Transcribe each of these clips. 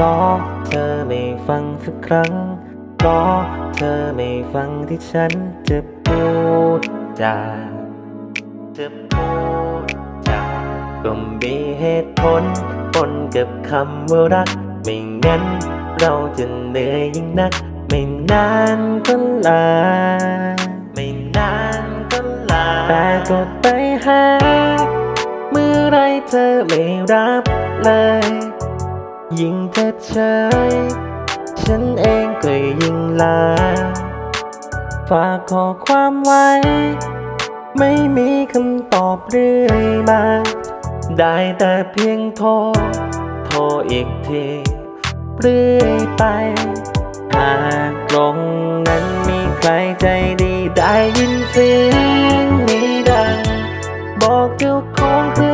ก็เธอไม่ฟังสักครั้งก็เธอไม่ฟังที่ฉันจะพูดจาจะพูดจาก็มีเหตุผลปนกับคำว่ารัก ไม่งั้นเราจะเหนื่อยยิ่งนัก ไม่นานก็ลา ไม่นานก็ลา แต่ก็ไปหา เมื่อไรเธอไม่รับเลย ยิ่งเธอเฉยฉันเองก็ยิ่งลา ฝากขอความไว้ ไม่มีคำตอบเรื่อยมา ได้แต่เพียงโทร โทรอีกทีเรื่อยไป หากตรงนั้นมีใครใจดีได้ยินเสียงนี้ดัง บอกเจ้าของเครื่อ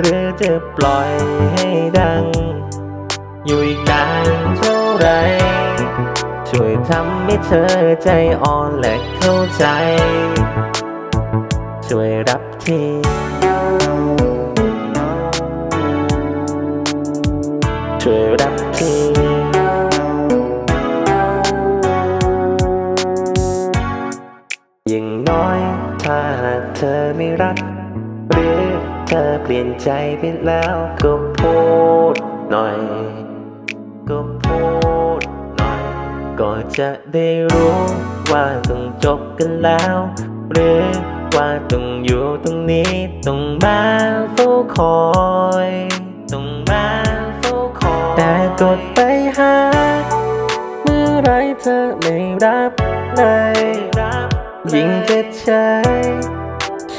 หรือจะปล่อยให้ดัง อยู่อีกนานเท่าไรช่วยทำให้เธอใจอ่อนและเข้าใจ ช่วยรับทีช่วยรับทีอย่างน้อยถ้าหากเธอไม่รักหรือ อเปลี่ยนใจไปแล้วก็พูดหน่อย ก็พูดหน่อย ก็จะได้รู้ว่าต้องจบกันแล้ว หรือว่าต้องอยู่ตรงนี้ต้องมาเฝ้าคอยต้องมาเฝ้าคอย แต่กดไปหา เมื่อไรเธอไม่รับเลยยิ่งจะเฉย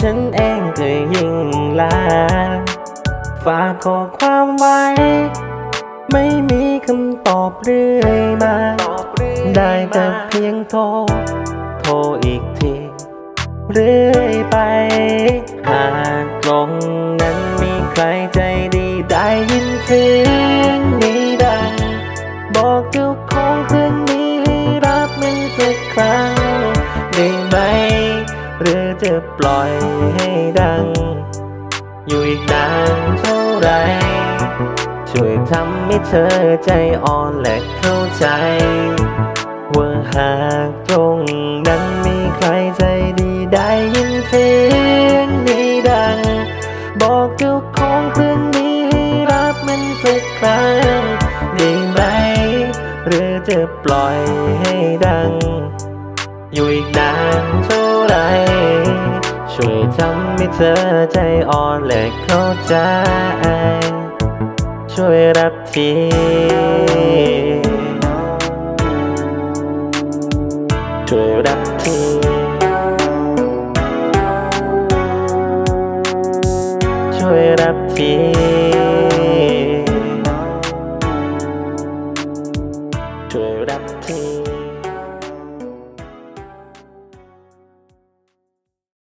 ฉันเองก็ยิ่งลา ฝากขอความไว้ ไม่มีคำตอบเรื่อยมา ได้แต่เพียงโทร โทรอีกที เรื่อยไป หากตรงนั้นมีใครใจดีได้ยินเสียง จะปล่อยให้ดัง อยู่อีกนานเท่าไร ช่วยทำให้เธอใจอ่อนและเข้าใจ ว่าหากตรงนั้นมีใครใจดีได้ยินเสียงนี้ดัง บอกเจ้าของเครื่องนี้ให้รับมันสักครั้งได้ไหม หรือจะปล่อยให้ดัง อยู่อีกนานเท่าไร ช่วยทำให้เธอใจอ่อนและเข้าใจ ช่วยรับทีช่วยรับทีช่วยรับทีช่วยรับที